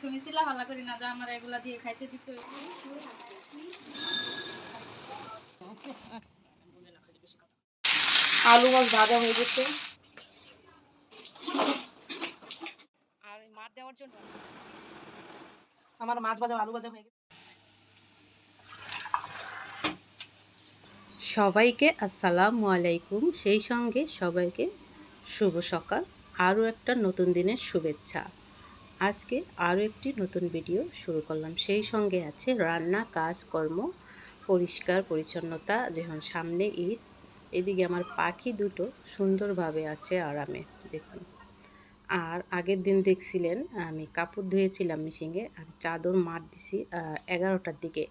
সবসময় চিল্লা হাল্লা করি না যে আমার এগুলা দিয়ে খাইতে দিতে আলু মাছ ভাজা হয়ে গেছে। আর মাছ দেওয়ার জন্য? আমার মাছ ভাজা আলু ভাজা হয়ে গেছে। সবাইকে আসসালামু আলাইকুম। সেই সঙ্গে সবাইকে শুভ সকাল। আরও একটা নতুন দিনের শুভেচ্ছা। আজকে আরও একটি নতুন ভিডিও শুরু করলাম। সেই সঙ্গে আছে রান্না কাজকর্ম পরিষ্কার, পরিচ্ছন্নতা যখন সামনে ঈদ। এদিকে আমার পাখি দুটো সুন্দরভাবে আছে আরামে, দেখুন। আর আগের দিন দেখছিলেন, আমি কাপড় ধুয়েছিলাম মিশিংয়ে আর চাদর মার দিছি এগারোটার দিকে,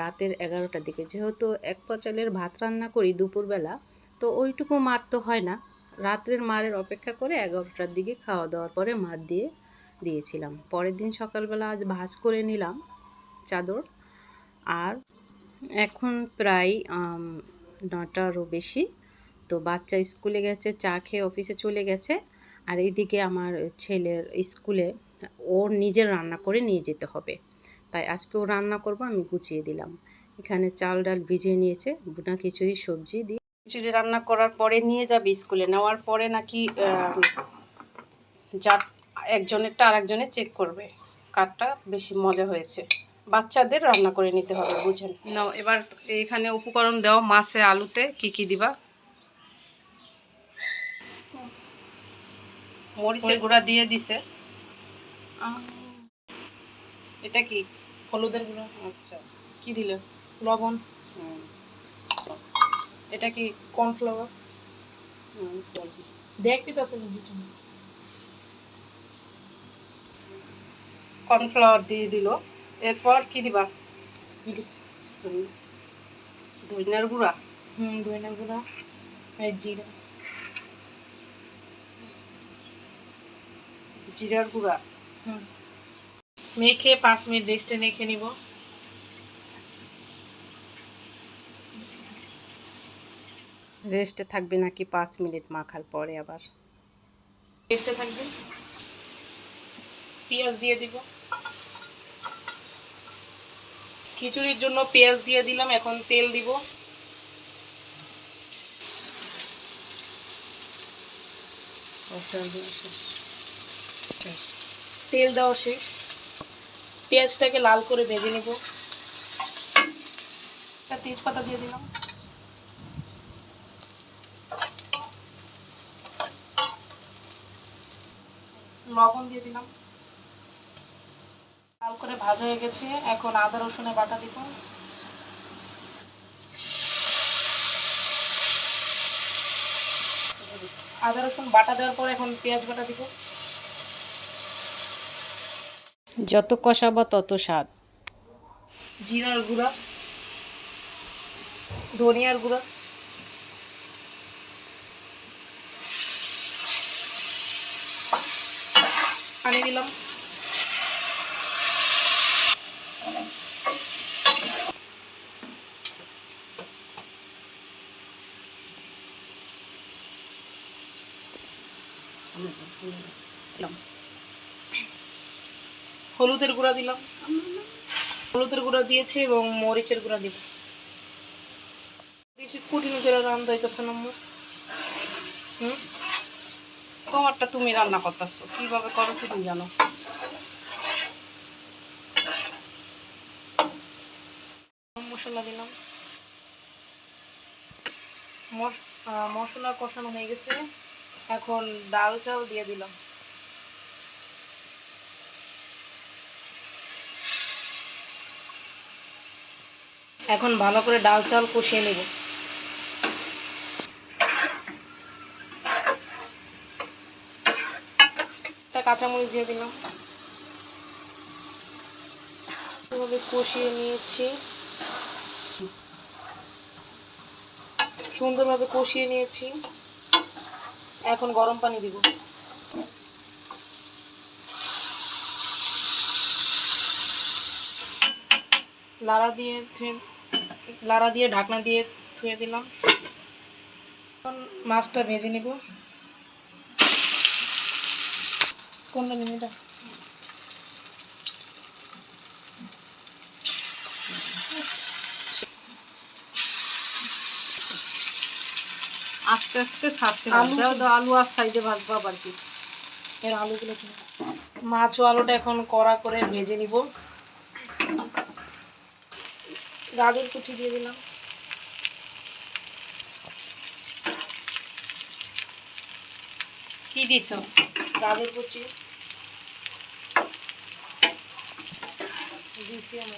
রাতের এগারোটার দিকে। যেহেতু এক পচালের ভাত রান্না করি দুপুরবেলা, তো ওইটুকু মার তো হয় না। রাত্রের মারের অপেক্ষা করে এগারোটার দিকে খাওয়া দাওয়ার পরে মার দিয়ে দিয়েছিলাম। পরের দিন সকালবেলা আজ ভাজ করে নিলাম চাদর। আর এখন প্রায় নটারও বেশি। তো বাচ্চা স্কুলে গেছে, চা খেয়ে অফিসে চলে গেছে। আর এইদিকে আমার ছেলের স্কুলে ওর নিজের রান্না করে নিয়ে যেতে হবে। তাই আজকে ও রান্না করব, আমি গুছিয়ে দিলাম। এখানে চাল ডাল ভিজিয়ে নিয়েছে বুনা খিচুড়ি, সবজি দিয়ে খিচুড়ি রান্না করার পরে নিয়ে যাবে স্কুলে। নেওয়ার পরে নাকি যা একজনেরটা আর একজনে চেক করবে। কারটা বেশি মজা হয়েছে। বাচ্চাদের রান্না করে নিতে হবে বুঝেন। নাও এবার এখানে উপকরণ দেওয়া মাছে আলুতে কি কি দিবা? মরিচের গুঁড়া দিয়ে দিছে। এটা কি? হলুদের গুঁড়া? আচ্ছা। কি দিল? লবণ। এটা কি কর্নফ্লাওয়ার দেখতে তো আছে কর্নফ্লাওয়ার দিয়ে দিল। এরপর কি দিবা। ধনিয়ার গুঁড়া। হুম ধনিয়া গুঁড়া জিরা। জিরার গুঁড়া। হুম। মেখে পাঁচ মিনিট রেস্টে রেখে নিব। রেস্টে থাকবে নাকি পাঁচ মিনিট মাখার পরে আবার? রেস্টে থাকবে। পেঁয়াজ দিয়ে দিব। খিচুড়ির জন্য পেঁয়াজ দিয়ে দিলাম, এখন তেল দিব। তেল দেওয়া শেষ। পেঁয়াজটাকে লাল করে ভেজে নেব। তেজপাতা দিয়ে দিলাম। লবণ দিয়ে দিলাম। ভাজা হয়ে গেছে। এখন আদা রসুনে বাটা দিব। আদা রসুন বাটা দেওয়ার পর এখন পেঁয়াজ বাটা দিব। যত কষাবা তত স্বাদ। জিরার গুঁড়া ধনিয়ার গুঁড়া পানি দিলাম। হলুদের গুঁড়া দিলাম। হলুদের গুঁড়া দিয়েছে এবং মরিচের গুঁড়া দিব বেশি কঠিন করে রান্না হইতেছে না হুম? তোমারটা তুমি রান্না করতেছো। কীভাবে করো তুমি জানো। মশলা দিলাম। মশলা কষানো হয়ে গেছে। এখন ডাল চাল দিয়ে দিলাম। এখন ভালো করে ডাল চাল কষিয়ে নেব। কাঁচামরিচ দিয়ে দিলাম। এভাবে কষিয়ে নিয়েছি। সুন্দরভাবে কষিয়ে নিয়েছি। এখন গরম পানি দিব। লাড়া দিয়ে ধুয়ে- লাড়া দিয়ে ঢাকনা দিয়ে ধুয়ে দিলাম। এখন মাছটা ভেজে নিব। কোনটা নিবি আস্তে আস্তে ছাড়তে হবে আলু আর সাইডে ভাজবো আবার কি। এর আলুগুলো মাছ ও আলুটা এখন কড়া করে ভেজে নিব। গাজর কুচি দিয়ে দিলাম। কি দিছো? গাজর কুচি। দিয়েছি আমি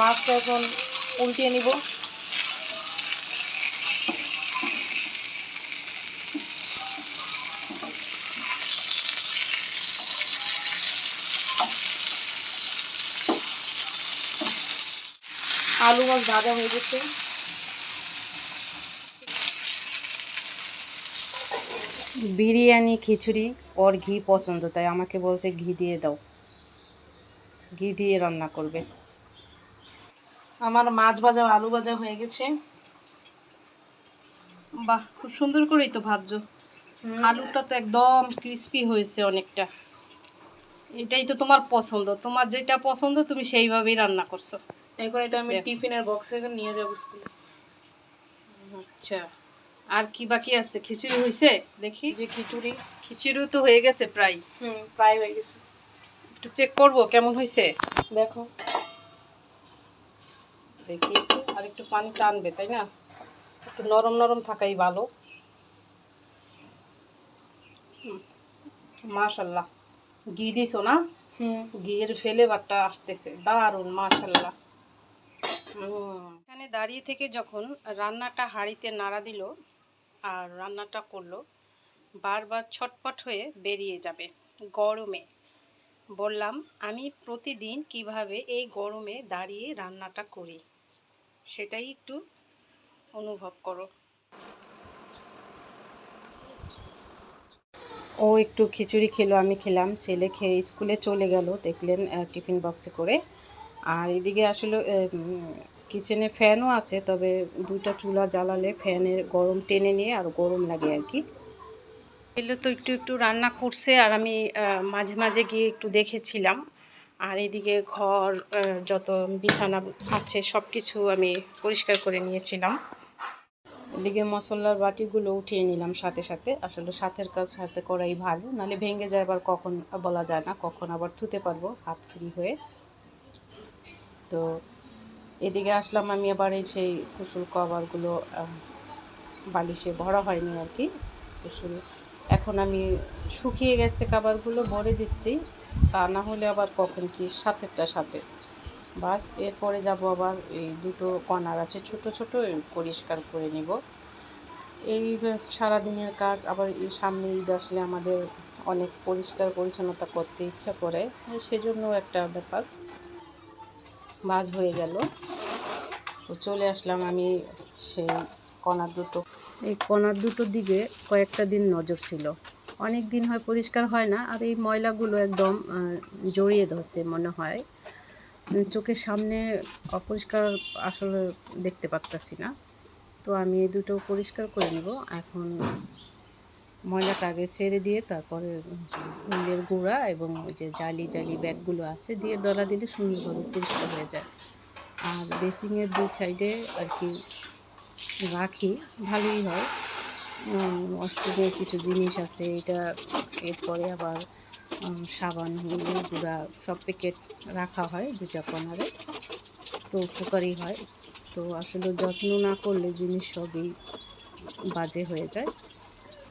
মাছটা এখন উল্টিয়ে নিব। আলু মাছ ভাজা হয়ে গেছে। বিরিয়ানি, খিচুড়ি ওর ঘি পছন্দ, তাই আমাকে বলছে ঘি দিয়ে দাও। ঘি দিয়ে রান্না করবে। আমার মাছ ভাজা আলু ভাজা হয়ে গেছে। বাহ খুব সুন্দর করেই তো ভাজছো। আলুটা তো একদম ক্রিস্পি হয়েছে অনেকটা। এটাই তো তোমার পছন্দ। তোমার যেটা পছন্দ তুমি সেইভাবেই রান্না করছ। এখন এটা আমি টিফিনের বক্সে নিয়ে যাব স্কুলে আচ্ছা। আর কি বাকি আছে? খিচুড়ি হয়েছে? দেখি। যে খিচুড়ি। খিচুড়িও তো হয়ে গেছে প্রায়। হুম প্রায় হয়ে গেছে। একটু চেক করব কেমন হয়েছে? দেখো। দেখি একটু আর একটু পানি টানবে তাই না? একটু নরম নরম থাকাই ভালো। মাশাল্লাহ। ঘি দিছো না? ঘিয়ের ফ্লেভারটা আসতেছে দারুণ মাশাল্লাহ। এখানে দাঁড়িয়ে থেকে যখন রান্নাটা হাঁড়িতে নাড়া দিল আর রান্নাটা করল বারবার ছটপট হয়ে বেরিয়ে যাবে গরমে। বললাম আমি প্রতিদিন কীভাবে এই গরমে দাঁড়িয়ে রান্নাটা করি? সেটাই একটু অনুভব করো। ও একটু খিচুড়ি খেলো আমি খেলাম। ছেলে খেয়ে স্কুলে চলে গেল দেখলেন টিফিন বক্সে করে। আর এদিকে আসলে কিচেনে ফ্যানও আছে তবে দুইটা চুলা জ্বালালে ফ্যানের গরম টেনে নিয়ে আর গরম লাগে আর কি। এলে তো একটু একটু রান্না করছে আর আমি মাঝে মাঝে গিয়ে একটু দেখেছিলাম। আর এদিকে ঘর যত বিছানা আছে সব কিছু আমি পরিষ্কার করে নিয়েছিলাম। এদিকে মশলার বাটিগুলো উঠিয়ে নিলাম সাথে সাথে। আসলে সাথের কাজ সাথে করাই ভালো নালে ভেঙে যায় আবার কখন বলা যায় না, কখন আবার থুতে পারব, হাত ফ্রি হয়ে। তো এদিকে আসলাম আমি আবার এই সেই কুসুল কভারগুলো বালিশে ভরা হয়নি আর কি। কুসুল এখন আমি শুকিয়ে গেছে কাবারগুলো ভরে দিচ্ছি। তা না হলে আবার কখন কি? সাতেরটা সাথে বাস, এরপরে যাব আবার এই দুটো কর্নার আছে, ছোট ছোট পরিষ্কার করে নিব। এই সারাদিনের কাজ, আবার এই সামনে ঈদ আসলে আমাদের অনেক পরিষ্কার পরিচ্ছন্নতা করতে ইচ্ছা করে সেজন্য একটা ব্যাপার। বাস হয়ে গেল। তো চলে আসলাম আমি সেই কণার দুটো। এই কণার দুটোর দিকে কয়েকটা দিন নজর ছিল। অনেক দিন হয়, পরিষ্কার হয় না। আর এই ময়লাগুলো একদম জড়িয়ে ধরছে মনে হয়। চোখের সামনে অপরিষ্কার আসলে দেখতে পারতাছি না। তো আমি এই দুটো পরিষ্কার করে নেব। এখন ময়লাটা আগে ছেড়ে দিয়ে তারপরে উলের গুঁড়া এবং ওই যে জালি জালি ব্যাগগুলো আছে দিয়ে ডলা দিলে সুন্দরভাবে পরিষ্কার হয়ে যায়। আর বেসিংয়ের দুই সাইডে আর কি রাখি, ভালোই হয়। ওয়াশরুমের কিছু জিনিস আছে, এটা এরপরে আবার সাবান, গুঁড়া সব প্যাকেট রাখা হয় দুটা কর্নারে তো উপকারী হয়। তো আসলে যত্ন না করলে জিনিস সবই বাজে হয়ে যায়।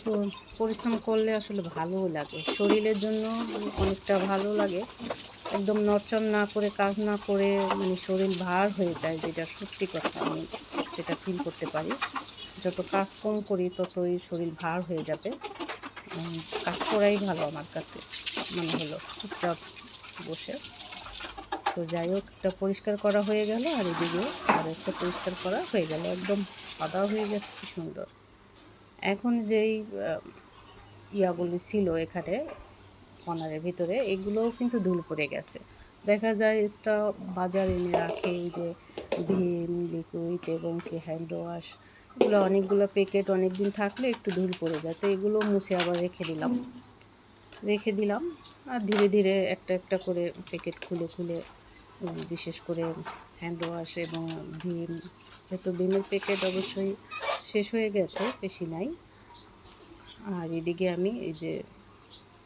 তো পরিশ্রম করলে আসলে ভালোও লাগে। শরীরের জন্য অনেকটা ভালো লাগে। একদম নড়চড় না করে, কাজ না করে মানে শরীর ভার হয়ে যায়, যেটা সত্যি কথা আমি সেটা ফিল করতে পারি। যত কাজ কম করি, ততই শরীর ভার হয়ে যাবে। কাজ করাই ভালো আমার কাছে, মনে হলো চুপচাপ বসে। তো যাই হোক, একটা পরিষ্কার করা হয়ে গেল, আর এদিকে আর একটা পরিষ্কার করা হয়ে গেল। একদম সাদা হয়ে গেছে, কি সুন্দর। এখন যেই ইয়াগুলি ছিল এখানে, কর্নারের ভিতরে, এগুলোও কিন্তু ধুল পড়ে গেছে। দেখা যায় এটা বাজার এনে রাখে যে ভীম, লিকুইড এবং কি হ্যান্ড ওয়াশ এগুলো অনেকগুলো প্যাকেট অনেক দিন থাকলে একটু ধুল পড়ে যায়। তো এগুলো মুছে আবার রেখে দিলাম। রেখে দিলাম আর ধীরে ধীরে একটা একটা করে প্যাকেট খুলে খুলে বিশেষ করে হ্যান্ড ওয়াশ এবং ভিম, যেহেতু ভিমের প্যাকেট অবশ্যই শেষ হয়ে গেছে, বেশি নাই। আর এদিকে আমি এই যে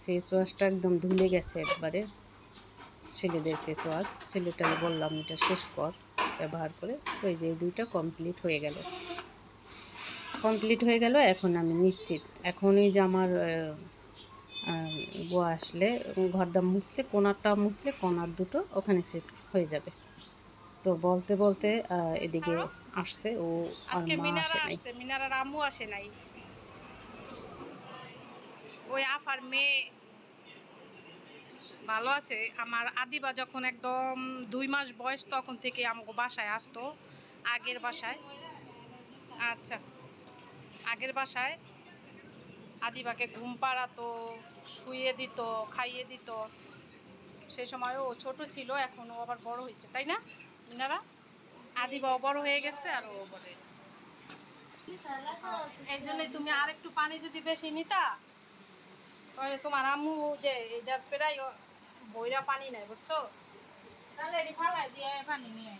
ফেস ওয়াশটা একদম ধুলে গেছে একবারে, ছেলেদের ফেস ওয়াশ ছেলেটাকে বললাম, এটা শেষ কর, ব্যবহার করে। তো এই যে এই দুইটা কমপ্লিট হয়ে গেল। কমপ্লিট হয়ে গেল এখন আমি নিশ্চিত। এখন এই যে আমার গোয়া আসলে ঘরটা মুছলে কোনারটা মুছলে কোনার দুটো ওখানে সেট হয়ে যাবে। তো বলতে বলতে এদিকে আসছে ও আর মা আসে নাই। মিনারার আম্মু আসে নাই। ওই আফার মেয়ে ভালো আছে। আমার আদিবা যখন একদম দুই মাস বয়স তখন থেকে আমাকে বাসায় আসতো আগের বাসায়। আচ্ছা। আগের বাসায়। আদিবাকে ঘুম পাড়াতো শুয়ে দিত খাইয়ে দিত। সে সময় ও ছোট ছিল এখন ও আবার বড় হয়েছে তাই না? মিনারা? আদিবাও বড় হয়ে গেছে আর ও বড় হয়ে গেছে। এই জন্যই তুমি আর একটু পানি যদি বেশি নিতা তাহলে তোমার আম্মু যে এটার প্রায় বইরা পানি নেয় বুঝছ? তাহলে এটি ফালাই দিয়ে পানি নিয়ে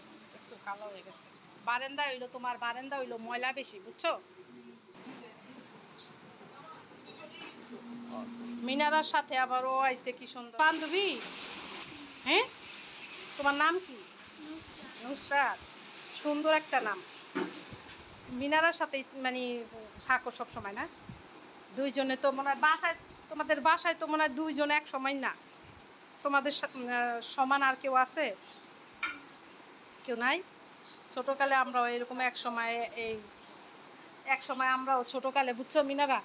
কালো হয়ে গেছে। বারান্দা হইল তোমার বারান্দা হইল ময়লা বেশি বুঝছ? মিনারার সাথে আবার ও আইছে কি সুন্দর। বান্ধবী? হ্যাঁ? তোমার নাম কি? নুসরাত। সুন্দর একটা নাম। মিনারার সাথে মানে থাকো সব সময় না? দুইজনে তো মনে হয় বাসায়, তোমাদের বাসায় তো মনে হয় দুইজন এক সময় না। তোমাদের সমান আর কেউ আছে? কেউ নাই? ছোটকালে আমরাও এরকম এক সময় এই, এক সময় আমরাও ছোটকালে, বুঝছ মিনারা?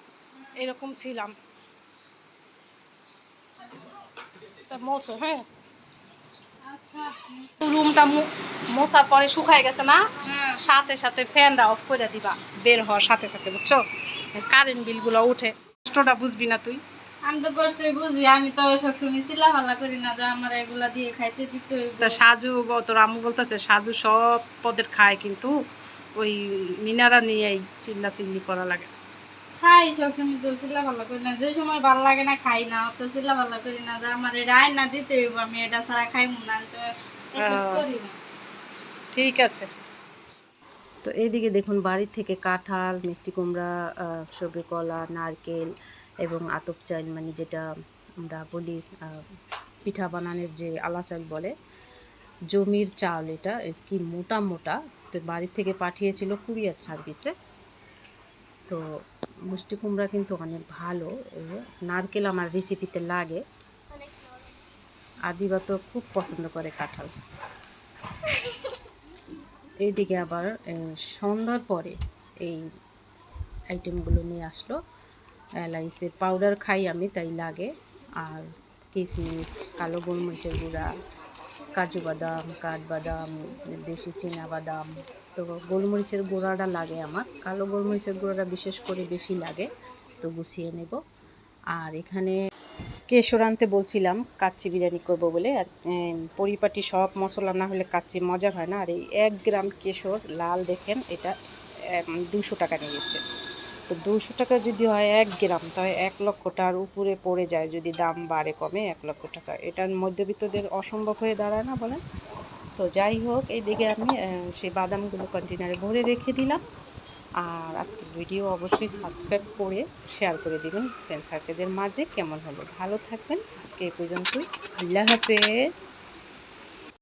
এরকম ছিলাম তা মোছো হ্যাঁ। আচ্ছা রুমটা মোছার পরে শুকায় গেছে না? হ্যাঁ। সাথে সাথে ফ্যানটা অফ করে দিবা বের হওয়ার সাথে সাথে বুঝছ? কারেন্ট বিলগুলো উঠে। কষ্টটা বুঝবি না তুই? আমি তো কষ্টই বুঝি আমি তো সবসময় চিল্লা ফাল্লা করি না যে আমার এগুলা দিয়ে খাইতে দিতে তা সাজু ব- তোর আম্মু বলতেছে সাজু সব পদের খায় কিন্তু ওই মিনারা নিয়েই চিল্লা চিল্লি করা লাগে। খাই সবসময় তো চিল্লা ফাল্লা করি না। যে সময় ভালো লাগে না খাই না অত চিল্লা ফাল্লা করি না। যে আমার রায় না দিতে হইব আমি এটা ছাড়া খাইমু না তো এসব করি না। ঠিক আছে। তো এইদিকে দেখুন বাড়ি থেকে কাঁঠাল মিষ্টি কুমড়া আহ, সবরি কলা নারকেল এবং আতপ চাল মানে যেটা আমরা বলি আহ, পিঠা বানানোর যে আলা চাল বলে জমির চাল এটা কি মোটা মোটা তো বাড়ি থেকে পাঠিয়েছিল কুরিয়ার সার্ভিসে। তো মিষ্টি কুমড়া কিন্তু অনেক ভালো নারকেল আমার রেসিপিতে লাগে। আদিবা তো খুব পছন্দ করে কাঁঠাল। এইদিকে আবার সন্ধ্যার পরে এই আইটেমগুলো নিয়ে আসলো। এলাইচের পাউডার খাই আমি, তাই লাগে। আর কিশমিশ কালো গোলমরিচের গুঁড়া, কাজু বাদাম কাঠবাদাম দেশি বাদাম তো গোলমরিচের গুঁড়াটা লাগে আমার। কালো গোলমরিচের গুঁড়াটা বিশেষ করে বেশি লাগে, তো গুছিয়ে নেব। আর এখানে কেশর আনতে বলছিলাম, কাচ্চি বিরিয়ানি করব বলে। আর পরিপাটি সব মশলা না হলে কাচ্চি মজার হয় না। আর এই এক গ্রাম কেশর, লাল দেখেন, এটা দুশো টাকা নিয়েছে তো দুশো টাকা যদি হয় এক গ্রাম, তাহলে এক লক্ষটার উপরে পড়ে যায় যদি দাম বাড়ে কমে এক লক্ষ টাকা। এটার মধ্যবিত্তদের অসম্ভব হয়ে দাঁড়ায় না বলেন? তো যাই হোক এইদিকে আমি সেই বাদামগুলো কন্টেনারে ভরে রেখে দিলাম। আর আজকের ভিডিও অবশ্যই সাবস্ক্রাইব করে শেয়ার করে দিবেন। ফ্রেন্ড সার্কেলদের মাঝে কেমন হলো? ভালো থাকবেন। আজকে এই পর্যন্তই। আল্লাহ হাফেজ।